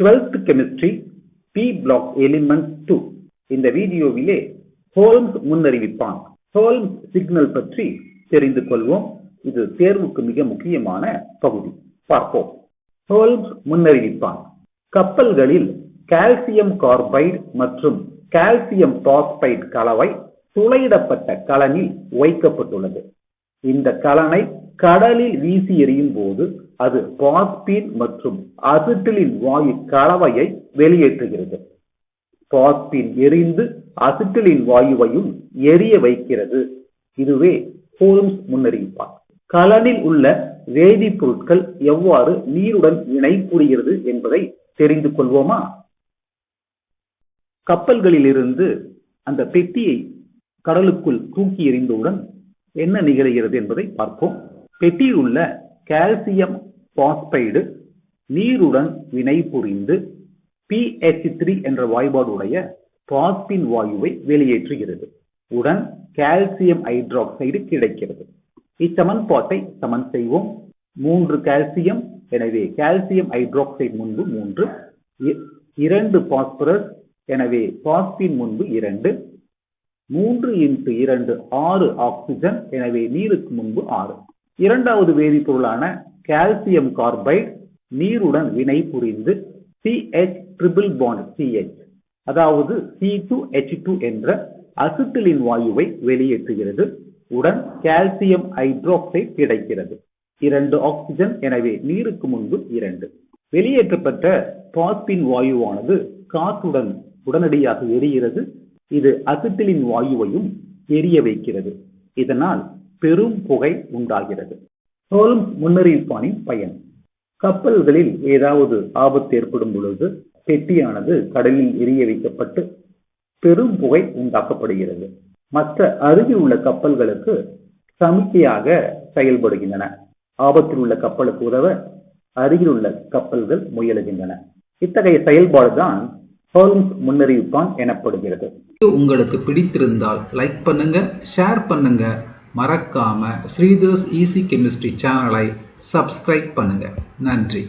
Twelfth chemistry P block element two இந்த வீடியோவிலே Holmes முன்னறிவிப்பான். ஹோல்ம்ஸ் சிக்னல் பற்றி தெரிந்து கொள்வோம். இது தேர்வுக்கு மிக முக்கியமான பகுதி. பார்ப்போம். ஹோல்ம்ஸ் முன்னறிவிப்பான். கப்பல்களில் கால்சியம் கார்பைடு மற்றும் கால்சியம் பாஸ்பைடு கலவை துளையிடப்பட்ட கலனில் வைக்கப்பட்டுள்ளது. இந்த கலனை கடலில் வீசி எறியும் போது அது பாஸ்பீன் மற்றும் அசிட்டிலின் வாயு கலவையை வெளியேற்றுகிறது. பாஸ்பீன் எரிந்து அசிட்டிலின் வாயுவையும் எரிய வைக்கிறது. இதுவே ஹோல்ம்ஸ் முன்னறிவிப்பார். கலனில் உள்ள வேதிப்பொருட்கள் எவ்வாறு நீருடன் இணைப்புறுகிறது என்பதை தெரிந்து கொள்வோமா? கப்பல்களிலிருந்து அந்த பெட்டியை கடலுக்குள் தூக்கி எறிந்தவுடன் என்ன நிகழ்கிறது என்பதை பார்ப்போம். பெட்டியில் உள்ள கால்சியம் பாஸ்பைடு நீருடன் வினை புரிந்து பிஹெச் த்ரீ என்ற வாய்பாடுடைய பாஸ்பின் வாயுவை வெளியேற்றுகிறது. உடன் கால்சியம் ஹைட்ராக்சைடு கிடைக்கிறது. இச்சமன்பாட்டை சமன் செய்வோம். மூன்று கால்சியம் எனவே கால்சியம் ஹைட்ராக்சைடு முன்பு மூன்று இரண்டு பாஸ்பரஸ் எனவே பாஸ்பின் முன்பு இரண்டு மூன்று இன்ட்டு இரண்டு ஆறு ஆக்சிஜன் எனவே நீருக்கு முன்பு ஆறு. இரண்டாவது வேதிப்பொருளான கால்சியம் கார்பைடு நீருடன் வினை புரிந்து C H triple bond C H அதாவது சி டூ ஹெச் டூ என்ற அசிட்டிலின் வாயுவை வெளியேற்றுகிறது. உடன் கால்சியம் ஹைட்ராக்சைடு கிடைக்கிறது. இரண்டு ஆக்சிஜன் எனவே நீருக்கு முன்பு இரண்டு. வெளியேற்றப்பட்ட பாஸ்பின் வாயுவானது காற்றுடன் உடனடியாக எரிகிறது. இது அசிட்டிலின் வாயுவையும் எரிய வைக்கிறது. இதனால் பெரும் புகை உண்டாகிறது. ஹோல்ம்ஸ் முன்னறிவிப்பானின் பயன். கப்பல்களில் ஏதாவது ஆபத்து ஏற்படும் பொழுது பெட்டியானது கடலில் எரிய வைக்கப்பட்டு பெரும் புகை உண்டாக்கப்படுகிறது. மற்ற அருகில் உள்ள கப்பல்களுக்கு சமிக்கையாக செயல்படுகின்றன. ஆபத்தில் உள்ள கப்பலுக்கு உதவ அருகில் உள்ள கப்பல்கள் முயலுகின்றன. இத்தகைய செயல்பாடுதான் ஹோல்ம்ஸ் முன்னறிவிப்பான் எனப்படுகிறது. உங்களுக்கு பிடித்திருந்தால் லைக் பண்ணுங்க ஷேர் பண்ணுங்க. மறக்காம ஸ்ரீதர்ஸ் ஈஸி கெமிஸ்ட்ரி சேனலை சப்ஸ்கிரைப் பண்ணுங்க. நன்றி.